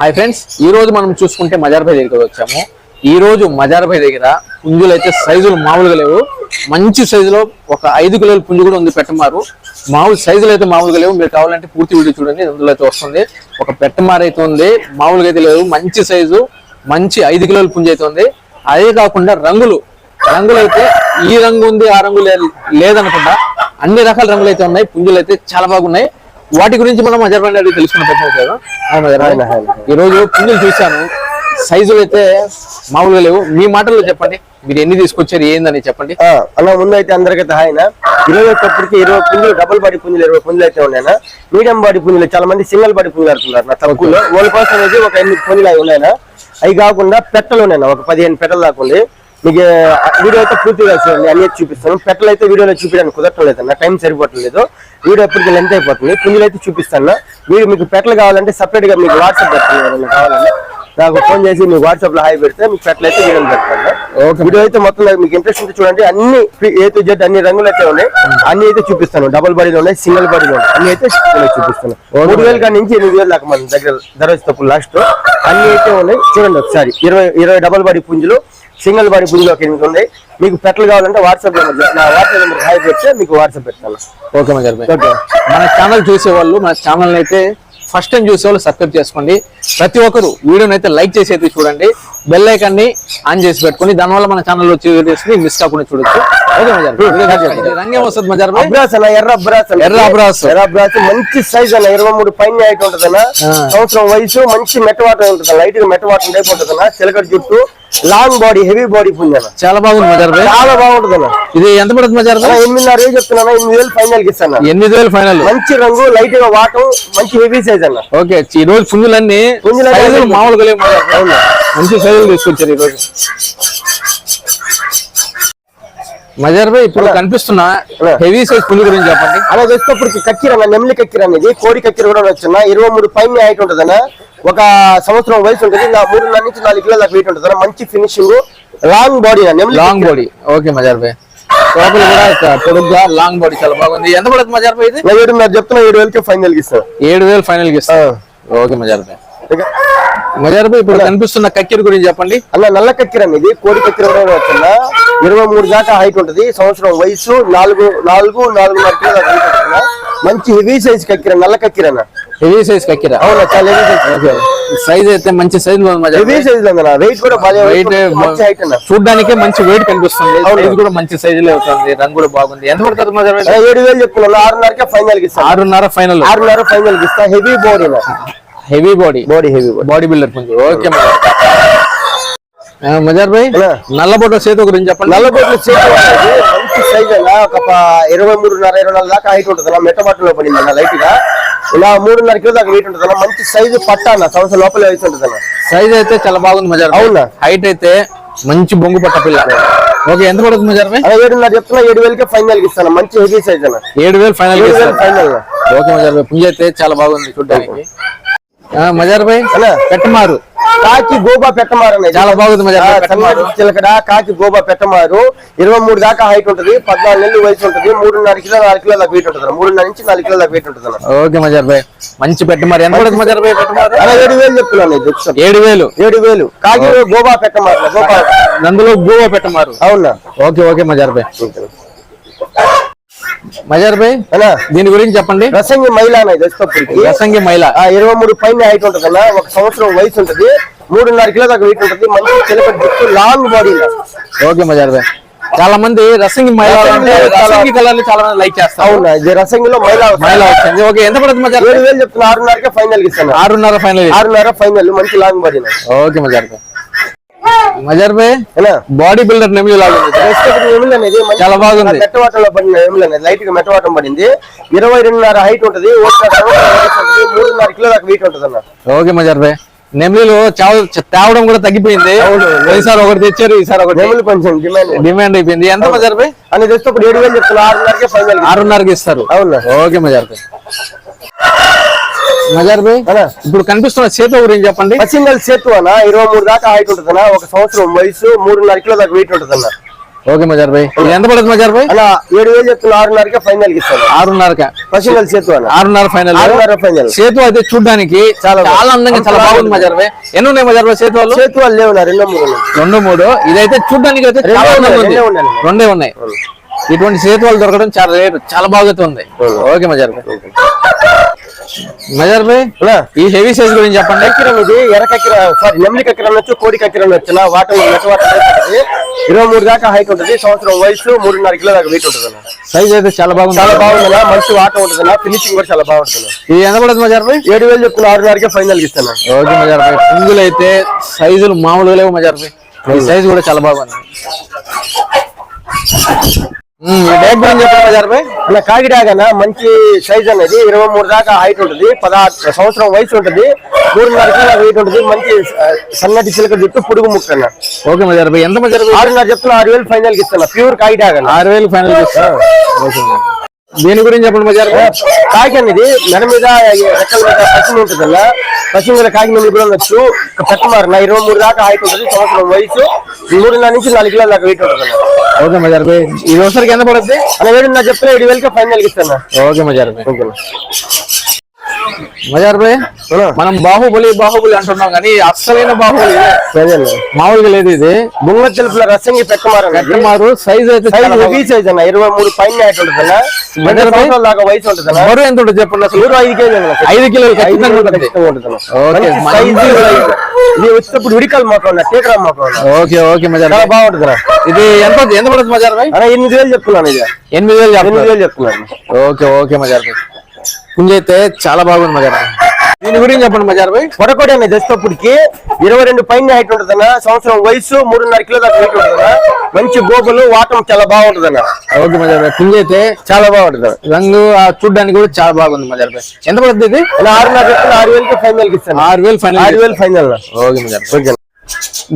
Hi friends ఈ రోజు మనం చూసుకుంటే మజార్ భాయ్ దగ్గరికి వచ్చాము. ఈ రోజు మజార్ దగ్గర పుంజులు అయితే సైజులు మామూలుగా లేవు. మంచి సైజులో ఒక ఐదు కిలోల పుంజు కూడా ఉంది పెట్టమారు. మామూలు సైజులు అయితే మామూలుగా లేవు. మీరు కావాలంటే పూర్తి వీడియో చూడండి అందులో అయితే వస్తుంది. ఒక పెట్టమారు అయితే ఉంది మామూలుగా అయితే లేవు. మంచి సైజు మంచి ఐదు కిలోల పుంజు అయితే ఉంది. అదే కాకుండా రంగులు. రంగులు అయితే ఈ రంగు ఉంది ఆ రంగు లే- అన్ని రకాల రంగులు అయితే ఉన్నాయి. పుంజులు అయితే చాలా బాగున్నాయి. వాటి గురించి మనం మజర్ బండి అడిగి తెలుసుకున్న ప్రయత్నం. ఈ రోజు పుంజులు చూశాను. సైజులు అయితే మామూలుగా లేవు. మీ మాటల్లో చెప్పండి. మీరు ఎన్ని తీసుకొచ్చారు ఏందని చెప్పండి. అలా ముందు అయితే అందరికైతే హాయినా. ఇరవై వచ్చేప్పటికి ఇరవై పుంజులు డబుల్ బాడీ పుంజులు ఇరవై పుంజులు అయితే ఉన్నాయన. మీడియం బాడీ పుంజులు చాలా మంది సింగిల్ బాడీ పుంజులు ఆడుతున్నారు నా తక్కువలో వాళ్ళ కోసం అనేది ఒక ఎనిమిది పుంజులు అవి ఉన్నాయన. అవి కాకుండా పెట్టలు ఉన్నాయన ఒక పదిహేను పెట్టలు దాకా ఉంది మీకు వీడియో అయితే పూర్తిగా చూడండి. అన్ని చూపిస్తాను. పెట్టలు అయితే వీడియోలో చూపించడానికి కుదరటం లేదు నా టైం సరిపోవట్లేదు వీడియో ఎప్పటికీ లెంత్ అయిపోతుంది. పుంజులు అయితే చూపిస్తాను. వీడియో మీకు పెట్టలు కావాలంటే సపరేట్గా మీకు వాట్సాప్ పెడుతుంది కావాలంటే నాకు ఫోన్ చేసి మీకు వాట్సాప్లో హాయ్ పెడితే మీకు పెట్టలు అయితే వీడియోలు పెడతాను. ఓకే. వీడియో అయితే మొత్తం మీకు ఇంట్రెస్ట్ ఉంటే చూడండి. అన్ని ఏ టు జెడ్ అన్ని రంగులు అయితే ఉన్నాయి. అన్ని అయితే చూపిస్తాను. డబుల్ బాడీలో ఉన్నాయి సింగిల్ బాడీలో ఉన్నాయి. అన్ని అయితే చూపిస్తాను. మూడు వేల కాడి నుంచి ఎనిమిది వేలు దాకా మన దగ్గర ధర తప్పు లాస్ట్. అన్ని అయితే ఉన్నాయి. చూడండి ఒకసారి. ఇరవై ఇరవై డబుల్ బాడీ పుంజులు సింగిల్ బాడీ ఒక ఎనిమిది ఉన్నాయి మీకు పెట్టలు కావాలంటే వాట్సాప్ నెంబర్ నా వాట్సాప్ నెంబర్ హాయ్ పెడితే మీకు వాట్సాప్ పెడతాను ఓకే భాయ్ ఓకే. మన ఛానల్ చూసే వాళ్ళు మన ఛానల్ అయితే ఫస్ట్ టైం చూసే వాళ్ళు సబ్స్క్రైబ్ చేసుకోండి. ప్రతి ఒక్కరు వీడియోని అయితే లైక్ చేసి అయితే చూడండి. బెల్ ఐకాన్ని ఆన్ చేసి పెట్టుకొని దానివల్ల మన ఛానల్ వచ్చే వీడియోస్ని మిస్ కాకుండా చూడొచ్చు. ఎర్ర అబ్రాస్ అన్న. ఎర్ర అబ్రాస్. ఎర్ర అబ్రాస్ మంచి సైజ్ అన్న ఇరవై మూడు పైన హైట్ ఉంటదన్న. సంవత్సరం వయసు మంచి మెట్టవాటం ఉంటుంది లైట్గా మెట్టవాటం టైప్ ఉంటదన్న చిలకడ జుట్టు లాంగ్ బాడీ హెవీ బాడీ పుంజన చాలా బాగుంది మజార్ చాలా బాగుంటదన్న. ఇది ఎంత పడుతుంది మజార్ ఎనిమిదిన్నర చెప్తున్నా ఎనిమిది వేలు ఫైనల్కి ఇస్తాను ఎనిమిది వేలు ఫైనల్ మంచి రంగు లైట్గా వాటం మంచి హెవీ సైజ్ అన్న. ఓకే ఈ రోజు పుంజులన్నీ అన్ని మామూలుగా లేవు? మంచి సైజులు తీసుకొచ్చారు ఈ రోజు. మజార్ భాయ్ ఇప్పుడు కనిపిస్తున్న. హెవీ సైజ్ పుంజు గురించి చెప్పండి. అలా వచ్చేటప్పటికి కక్కిర అన్న నెమ్లి కక్కిర అనేది కోడి కక్కిర కూడా వచ్చిన ఇరవై మూడు పైన హైట్ ఉంటదన్న. ఒక సంవత్సరం వయసు ఉంటుంది నా మూడున్నర నుంచి నాలుగు కిలోల దాకా వెయిట్ ఉంటుంది మంచి finishing long body long body okay Mazhar భాయ్ కూడా పొడుగ్గా లాంగ్ బాడీ చాలా బాగుంది. ఎంత పడుతుంది మజార్ భాయ్ ఇది? ఏడున్నర చెప్తున్నా ఏడు వేలకి ఫైనల్ ఇస్తాను ఏడు వేలు ఫైనల్ ఇస్తాను ఓకే మజార్ భాయ్ మజార్ ఇప్పుడు కనిపిస్తున్న కక్కెర గురించి చెప్పండి. అన్న నల్ల కక్కిర అనేది కోడి కక్కిర ఇరవై మూడు దాకా హైట్ ఉంటది. సంవత్సరం వయసు నాలుగు నాలుగు నాలుగున్నర ఉంటదన్న. మంచి హెవీ సైజ్ కక్కిర నల్ల కక్కిర అన్న. హెవీ సైజ్ కక్కెర? అవునా? చాలా హెవీ సైజ్ సైజ్ అయితే మంచి సైజ్ హెవీ సైజ్ వెయిట్ కూడా బాగా వెయిట్ మంచి హైట్ అన్న. చూడడానికే మంచి వెయిట్ కనిపిస్తుంది. సైజ్ కూడా మంచి సైజ్లో అవుతుంది రంగు కూడా బాగుంది. ఎంత పడుతుంది ఏడు వేలు చెప్తున్నా ఆరున్నరకే ఫైనల్కి ఇస్తాను. ఆరున్నర ఫైనల్ ఆరున్నర ఫైనల్ ఇస్తా. Heavy body heavy body body heavy body builder పుంజు ఓకే మజార్ భాయ్ అలా. నల్లబొట్ట సేతు గురించి చెప్పండి. చేతి అనేది మంచి సైజ్ అన్న ఒక ఇరవై మూడున్నర ఇరవై నాలుగు దాకా హైట్ ఉంటుంది అన్న మెట్టబట్టలో పడింది అన్న లైట్గా. ఇలా మూడున్నర కిలో దాకా వెయిట్ ఉంటుంది అన్న మంచి సైజు పట్ట అన్న. సంవత్సరం లోపల వయసు ఉంటుంది అన్న. సైజ్ అయితే చాలా బాగుంది మజార్. అవునా? హైట్ అయితే మంచి బొంగు పట్ట పిల్ల. ఓకే ఎంత పడుతుంది మజార్ భాయ్? అలా ఏడున్నర చెప్తున్నా ఏడు వేలకే ఫైనల్కి ఇస్తాను. మంచి హెవీ సైజ్ అన్న. ఏడు వేలు ఫైనల్ ఫైనల్ ఓకే మజార్ భాయ్ పుంజ అయితే చాలా బాగుంది చూడడానికి. మజార్ భాయ్. పెట్టమారు. కాకి గోబా పెట్టమారు. చాలా బాగుంది మజార్ చిలకడ కాకి గోబా పెట్టమారు. ఇరవై మూడు దాకా హైట్ ఉంటుంది. పద్నాలుగు నెలలు వయసు ఉంటుంది. మూడున్నర కిలో నాలుగు కిలో దాకా వెయిట్ ఉంటుంది. మూడున్నర నుంచి నాలుగు కిలో దాకా వెయిట్ ఉంటుంది ఓకే మజార్ భాయ్. మంచి పెట్టమారు. ఎంత పడుతుంది మజార్ భాయ్ పెట్టమారు? ఏడు వేలు చెప్తున్నాను. ఏడు వేలు. ఏడు వేలు. కాకి గోబా పెట్టమారు. గోబా. అందులో గోవా పెట్టమారు. అవునా? ఓకే ఓకే మజార్ భాయ్. మజార్ భాయ్ అన్నా దీని గురించి చెప్పండి. రసంగి మైల అనేది వచ్చేటప్పటికి రసంగి మైల. ఆ ఇరవై మూడు పైన హైట్ ఉంటుంది అన్న ఒక సంవత్సరం వయసు ఉంటుంది. మూడున్నర కిలో దాకా వెయిట్ ఉంటుంది. మంచి చిలక జుట్టు లాంగ్ బాడీ ఓకే మజార్ భాయ్. చాలా మంది రసంగి మైల రసంగి కలర్ చాలా మంది లైక్ చేస్తారు. అవునా? ఇది రసంగిలో మైల మైల వచ్చింది ఓకే ఎంత పడుతుంది మజార్ ఏడు వేలు చెప్తున్నా ఆరున్నరకే ఫైనల్ ఇస్తాను. ఆరున్నర ఫైనల్ ఆరున్నర ఫైనల్ మంచి లాంగ్ బాడీ ఓకే మజార్ భాయ్. మజార్ భాయ్ ఏనా బాడీ బిల్డర్ మంచి చాలా బాగుంది. మెట్టవాటంలో పడిన ఎమిల్ అనేది లైట్గా మెట్టవాటం పడింది. ఇరవై రెండున్నర హైట్ ఉంటుంది మూడున్నర కిలో దాకా వెయిట్ ఉంటుంది అన్న ఓకే మజార్ భాయ్ నెమ్లీలు చావ- తేవడం కూడా తగ్గిపోయింది. ఈసారి ఒకటి తెచ్చారు ఈసారి ఒకటి ఎమిల్ కొంచెం డిమాండ్ డిమాండ్ అయిపోయింది. ఎంత మజార్ భాయ్ అని తెస్తే ఇప్పుడు ఏడు వేలు చెప్తున్నా ఆరున్నరకే ఫైనల్ ఆరున్నరకి ఇస్తారు. అవునా. ఓకే మజార్ భాయ్ భాయ్ అన్నా ఇప్పుడు కనిపిస్తున్న చేత గురించి చెప్పండి. పసింగల్ సేతు అన్న ఇరవై మూడు దాకా హైట్ ఉంటుంది ఒక సంవత్సరం వయసు మూడున్నర కిలో దాకా వెయిట్ ఉంటుంది అన్న ఓకే మజార్ భాయ్ ఎంత పడుతుంది మజార్ భాయ్ అలా ఏడు వేలు చెప్తున్నా ఆరున్నరకే ఫైనల్ ఇస్తాను. ఆరున్నరక. పశువుల చేతు అన్న. ఆరున్నర ఫైనల్ ఆరున్నర ఫైనల్ సేతు అయితే చూడడానికి చాలా చాలా అందంగా చాలా బాగుంది మజార్ భాయ్ ఎన్ని ఉన్నాయి మజార్ భాయ్ సేతు వాళ్ళు? చేతు వాళ్ళు లేవు రెండో మూడు. రెండు మూడు. ఇదైతే చూడడానికి అయితే రెండే చాలా ఉన్నాయి, రెండే ఇటువంటి సేతువాలు దొరకడం చాలా రేటు చాలా బాగా ఉంది ఓకే మజార్ భాయ్ మజార్ భాయ్ ఈ హెవీ సైజ్ గురించి చెప్పండి. కక్కిరం ఇది ఎర్ర కక్కిర సారీ నెమ్మిడి కక్కిరం అనొచ్చు కోడి కక్కిరం వచ్చిన వాటర్ నెట్ వాటర్ ఉంటుంది ఇరవై మూడు దాకా హైట్ ఉంటుంది. సంవత్సరం వయసు మూడున్నర కిలో దాకా వెయిట్ ఉంటుంది. సైజ్ అయితే చాలా బాగుంది. చాలా బాగుందన్నా మంచి వాటర్ ఉంటుంది ఫినిషింగ్ కూడా చాలా బాగుంటుంది ఇది ఎంత పడుతుంది మజార్ భాయ్? ఏడు వేలు చెప్తున్నా ఆరున్నరకే ఫైనల్ ఇస్తాను ఓకే మజార్ భాయ్. పుంజులు అయితే సైజులు మామూలుగా లేవు మజార్ భాయ్. ఈ సైజు కూడా చాలా బాగుంది. భాయ్ అలా కాకిడాగన మంచి సైజ్ అనేది ఇరవై మూడు దాకా హైట్ ఉంటుంది పదహారు సంవత్సరం వయసు ఉంటుంది మూడున్నర కిలో వెయిట్ ఉంటుంది మంచి సన్నటి చిలక జుట్టు పొడుగు ముక్క అన్న. ఓకే మజార్ ఎంత మజార్ ఆరున్నర చెప్తున్నా ఆరు వేలు ఫైనల్కి ఇస్తాను ప్యూర్ కాకిడాగన ఆరు వేలు ఫైనల్ చేస్తారు దీని గురించి చెప్పండి మజార్ కాకి అనేది మెడ మీద పశ్చిమ ఉంటుంది అన్న పశ్చిమ మీద కాకి మీద కూడా ఉండొచ్చు. పెట్టమారు నా ఇరవై మూడు దాకా హైట్ ఉంటుంది సంవత్సరం వయసు. మూడున్నర నుంచి నాలుగు కిలోల దాకా వెయిట్ ఉంటుంది. ఓకే మజార్ భాయ్ ఈ రోజుకి ఎంత పడుతుంది అలా ఏడు నా చెప్తున్నా ఏడు వేలకి ఫైనల్ ఇస్తాను ఓకే మజార్ భాయ్ ఓకేనా? మజార్ భాయ్ అవునా? మనం బాహుబలి బాహుబలి అంటున్నాం కానీ అస్సలైన బాహుబలి. మామూలుగా లేదు ఇది. బొంగ తెలుపుల రసంగి పెట్టమారు మారు సైజ్ అయితే సైజ్. సైజ్ అన్న ఇరవై మూడు పైన దాకా వయసు ఉంటుంది? బరువు ఎంత ఉంటుంది చెప్పండి అసలు? ఐదు కేజీ అన్న. ఐదు కిలోలు ఐదు ఖచ్చితంగా ఉంటుంది. ఇది. వచ్చేటప్పుడు అన్న టేకరా మాకు అన్న ఓకే ఓకే మజార్ బాగుంటుంది ఇది ఎంత ఎంత పడుతుంది మజార్ ఎనిమిది వేలు చెప్తున్నాను ఇది ఎనిమిది వేలు ఎనిమిది వేలు చెప్తున్నాను. ఓకే ఓకే మజార్ పుంజ అయితే చాలా బాగుంది మజార్. భాయ్ దీని గురించి చెప్పండి మజార్ భాయ్ పొడకోటి అన్న తెచ్చేటప్పటికి ఇరవై రెండు పైన హైట్ ఉంటుంది సంవత్సరం వయసు మూడున్నర కిలో దాకా వెయిట్ ఉంటుంది అన్న మంచి గోపులు వాటం చాలా బాగుంటుంది ఓకే మజార్ భాయ్ పుంజ అయితే చాలా బాగుంటుంది. రంగు ఆ చూడడానికి కూడా చాలా బాగుంది మజార్ భాయ్ ఎంత పడుతుంది ఆరున్నర ఆరు వేలకి ఫైనల్కి ఇస్తాను. ఆరు వేలు ఫైనల్. ఆరు వేలు ఫైనల్ ఓకే మజార్ ఓకే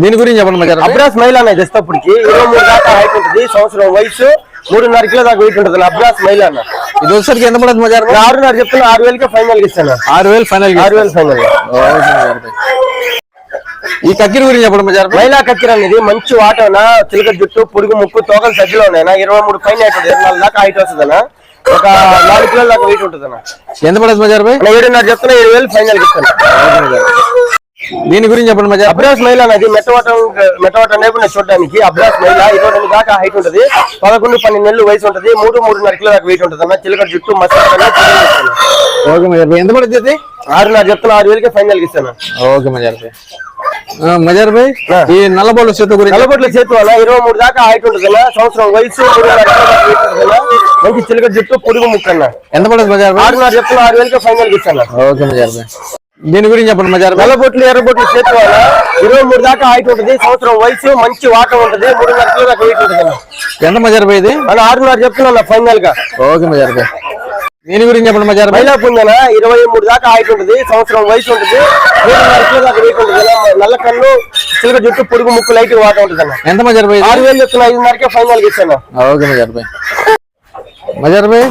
దీని గురించి చెప్పండి మజార్ అబ్రాస్ మహిళ అన్న తెచ్చేటప్పటికి ఇరవై మూడు దాకా హైట్ ఉంటుంది సంవత్సరం వయసు మూడున్నర కిలో దాకా వెయిట్ ఉంటుంది. అబ్రాస్ మహిళ అన్న. ఇది వచ్చేసరికి ఎంత పడుతుంది మజార్ నేను ఆరున్నర చెప్తున్నా ఆరు వేలకి ఫైనల్ ఇస్తాను. ఆరు వేలు ఫైనల్ ఆరు వేలు ఫైనల్ ఈ కక్కిరి గురించి చెప్పండి మజార్ మహిళా కక్కిర అనేది మంచి వాటన చిలక జుట్టు పొడుగు ముక్కు తోకలు సజ్జలో ఉన్నాయన్న ఇరవై మూడు పైన హైట్ ఉంటుంది ఇరవై నాలుగు దాకా హైట్ వస్తుంది అన్న. ఒక నాలుగు కిలోల దాకా వెయిట్ ఉంటుంది అన్న. ఎంత పడుతుంది మజార్ ఏడున్నర చెప్తున్నా ఏడు వేలు ఫైనల్ ఇస్తాను. దీని గురించి చెప్పండి భాయ్ అబ్రాస్ మహిళ అనేది మెట్టవాటం మెట్టవాటం నేపుణ్య చూడడానికి. అబ్రాస్ మహిళ ఇరవై రెండు దాకా హైట్ ఉంటుంది. పదకొండు పన్నెండు నెలలు వయసు ఉంటుంది. మూడు మూడున్నర కిలో దాకా వెయిట్ ఉంటుంది అన్న చిలక జుట్టు. మసాలా ఎంత పడుతుంది ఆరున్నర చెప్తున్నా ఆరు వేలకి ఫైనల్ ఇస్తాను. ఓకే మజార్ భాయ్ మజార్ భాయ్ ఈ నల్లబోళ్ళ చేత గురించి. నల్లబొట్ల చేతు వల్ల ఇరవై మూడు దాకా హైట్ ఉంటుంది సంవత్సరం వయసు. మంచి చిలక జుట్టు పొడుగు ముక్కన్న. ఎంత పడుతుంది మజార్ భాయ్ ఆరున్నర చెప్తున్నా ఆరు వేలకి ఫైనల్ ఇస్తాను. ఓకే మజార్ భాయ్ దీని గురించి చెప్పండి మజార్ భాయ్ నల్లబొట్లు ఎర్రబొట్లు చేతు వల్ల ఇరవై మూడు దాకా హైట్ ఉంటుంది సంవత్సరం వయసు మంచి వాటం ఉంటుంది మూడున్నర కిలో దాకా వెయిట్ ఉంటుంది. ఎంత మజార్ ఇది అలా ఆరున్నర చెప్తున్నా ఫైనల్గా. ఓకే మజార్ దీని గురించి చెప్పండి మజార్ మహిళా పుంజన? ఇరవై మూడు దాకా హైట్ ఉంటుంది సంవత్సరం వయసు ఉంటుంది మూడున్నర కిలో దాకా వెయిట్ ఉంటుంది. నల్ల కన్ను చిలక జుట్టు పొడుగు ముక్కు లైట్ వాటం ఉంటుంది ఎంత మజార్? ఆరు వేలు చెప్తున్నా ఐదున్నరకే ఫైనల్కి ఇస్తాను ఓకే మజార్ మజార్ భాయ్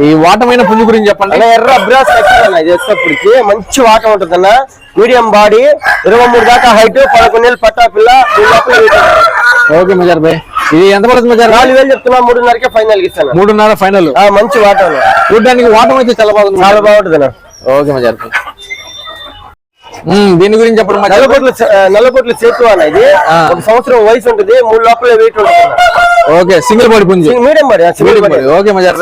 ఈ వాటమైన పుంజు గురించి చెప్పండి. ఎర్ర అబ్రాస్ ఇది వచ్చేటప్పటికి మంచి వాటం ఉంటుంది అన్న. మీడియం బాడీ ఇరవై మూడు దాకా హైట్ పదకొండు నెలలు పట్టా పిల్ల. ఓకే మజార్ భాయ్ ఇది ఎంత పడుతుంది మజార్ నాలుగు వేలు చెప్తున్నా మూడున్నరకే ఫైనల్ ఇస్తాను. మూడున్నర ఫైనల్ మంచి వాటం చూడడానికి వాటం అయితే చాలా బాగుంది చాలా బాగుంటుంది అన్న. ఓకే మజార్ భాయ్ ఉమ్, దీని గురించి చెప్పండి మజార్ భాయ్ నల్లబొట్లు చే- ఆ, నల్లబొట్లు చేతు అన్న ఇది. ఒక సంవత్సరం వయసు ఉంటుంది మూడు లోపల వెయిట్ ఉంటుంది. ఓకే సింగిల్ బాడీ పుంజు. Medium body single body. Okay Mazhar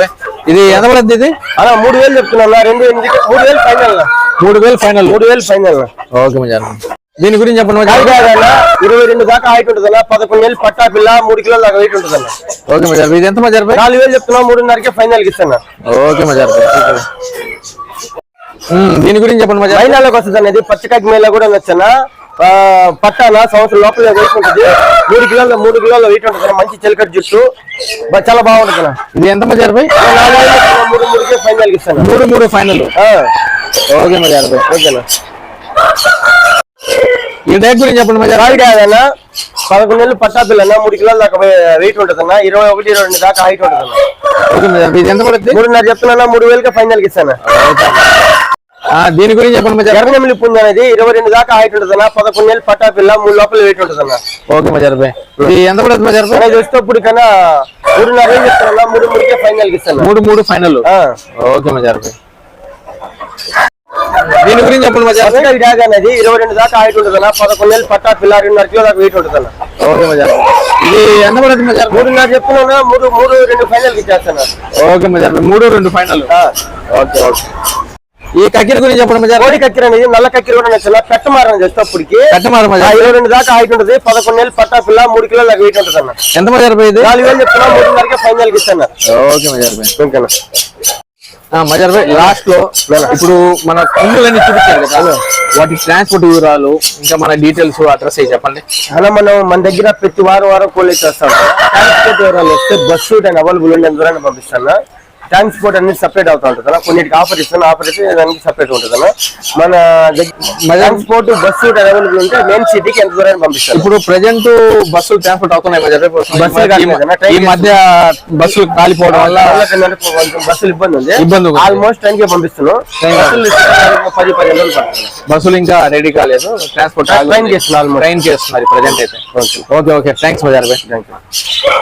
ఇది ఎంత పడుతుంది ఇది? అన్న మూడు వేలు చెప్తున్నా. రెండు ఎనిమిది మూడు వేలు ఫైనల్. మూడు వేలు ఫైనల్. మూడు వేలు ఫైనల్. ఓకే మజార్ దీని గురించి చెప్పండి ఇరవై రెండు దాకా హైట్ ఉంటుంది పదకొండు నెలలు పట్టా పిల్ల మూడు కిలోల దాకా వెయిట్ ఉంటుంది అన్న ఓకే మజార్ ఇది ఎంత మజార్ నాలుగు వేలు చెప్తున్నా మూడున్నరకే ఫైనల్కి ఇస్తాను ఓకే మజార్ దీని గురించి చెప్పండి మజార్ మైనాలకు వస్తుంది అనేది పచ్చకాకి మేళ కూడా నచ్చన? పట్టాన సంవత్సరం లోపల వెయిట్ ఉంటుంది మూడు కిలోల మూడు కిలోల వెయిట్ ఉంటుంది. మంచి చిలకట్ జుట్టు. చాలా బాగుంటుంది. ఇది ఎంత వేలు చెప్తున్నా, మూడు మూడుకే ఫైనల్ ఇస్తాను. మూడు మూడు ఫైనల్ ఓకే మజార్ భాయ్ ఓకేనా? ఈ డేట్ గురించి చెప్పండి మజార్ భాయ్ కాకినాడ పదకొండు నెలలు పట్టా పిల్ల అన్న మూడు కిలోల దాకా వెయిట్ ఉంటుంది అన్న ఇరవై ఒకటి ఇరవై రెండు దాకా హైట్ ఉంటుంది అన్న ఓకే మజార్ భాయ్ ఇది ఎంత పడుతుంది? మూడున్నర చెప్తున్నా మూడు వేలకే ఫైనల్కి ఇస్తాను? దీని గురించి చెప్పండి ఎర్రనెమిలి పుంజు అనేది ఇరవై రెండు దాకా హైట్ ఉంటుంది పదకొండు నెలలు పట్టా పిల్ల మూడు లోపల వెయిట్ ఉంటుంది అన్న. ఓకే మజార్ ఇది ఎంత పడుతుంది మజార్ వచ్చేటప్పుడు కన్నా మూడున్నర ఏం చెప్తాను మూడు మూడుకే ఫైనల్ ఇస్తాను. మూడు మూడు ఫైనల్. ఓకే మజార్ దీని గురించి చెప్పండి మజార్ డ్యాగ్ అనేది ఇరవై రెండు దాకా హైట్ ఉంటుంది అన్న. పదకొండు నెలలు పట్టా పిల్ల రెండున్నర కిలో దాకా వెయిట్ ఉంటుంది అన్న. ఓకే మజార్. ఇది ఎంత పడుతుంది మజార్ భాయ్? మూడున్నర చెప్తున్నా మూడు మూడు రెండు ఫైనల్ ఇచ్చేస్తాను ఓకే మజార్. మూడు రెండు ఫైనల్. Okay okay. ఈ కక్కిరి గురించి చెప్పండి. కోడి కక్కిరి అనేది నల్ల కక్కిరి కూడా నచ్చిన కట్టమారు ఆ మజార్. భాయ్. ఇరవై రెండు దాకా హైట్ ఉంటుంది. పదకొండు నెలలు పట్టా పిల్ల మూడు కిలో దాకా వెయిట్ ఉంటుంది అన్న ఎంత మజార్ భాయ్ ఇది? నాలుగు వేలు చెప్తున్నా మూడున్నరకే ఫైనల్ ఇస్తాను. ఓకే మజార్ భాయ్ ఓకేనా? ఆ, మజార్ భాయ్ లాస్ట్లో ఇప్పుడు మన పుంజులన్నీ చూపించారు కదా. వాటి ట్రాన్స్పోర్ట్ వివరాలు ఇంకా మన డీటెయిల్స్ అడ్రస్ చెప్పండి? అలా మనం మన దగ్గర ప్రతి వారం వారం కోళ్ళు చేస్తాం. ట్రాన్స్పోర్ట్ ఎవరైనా వస్తే బస్సు అవైలబుల్ ఉండే దూరాన్ని పంపిస్తాను. ట్రాన్స్పోర్ట్ అన్ని సపరేట్ అవుతా ఉంటుంది అన్న. కొన్నిటికి ఆఫర్ ఇస్తాను ఆఫర్ అయితే దానికి సపరేట్ ఉంటుంది అన్న. మన ట్రాన్స్పోర్ట్ బస్సు అవైలబుల్ ఉంటే మెయిన్ సిటీకి ఎంత దూరాన్ని పంపిస్తాను ఇప్పుడు ప్రజెంట్ బస్సులు ట్రాన్స్పోర్ట్ అవుతున్నాయి ఈ మధ్య బస్సులు కాలిపోవడం వల్ల బస్సులు ఇబ్బంది ఉంది. ఇబ్బంది. ఆల్మోస్ట్ టైం కి పంపిస్తున్నాం. పది పదిహేను రోజులు బస్సులు ఇంకా రెడీ కాలేదు. ట్రాన్స్పోర్ట్ ట్రైన్ చేస్తున్నారు almost. ట్రైన్ చేస్తున్నారు. ప్రజెంట్ అయితే. ఓకే. ఓకే థ్యాంక్స్ మజార్ భాయ్ థ్యాంక్ యూ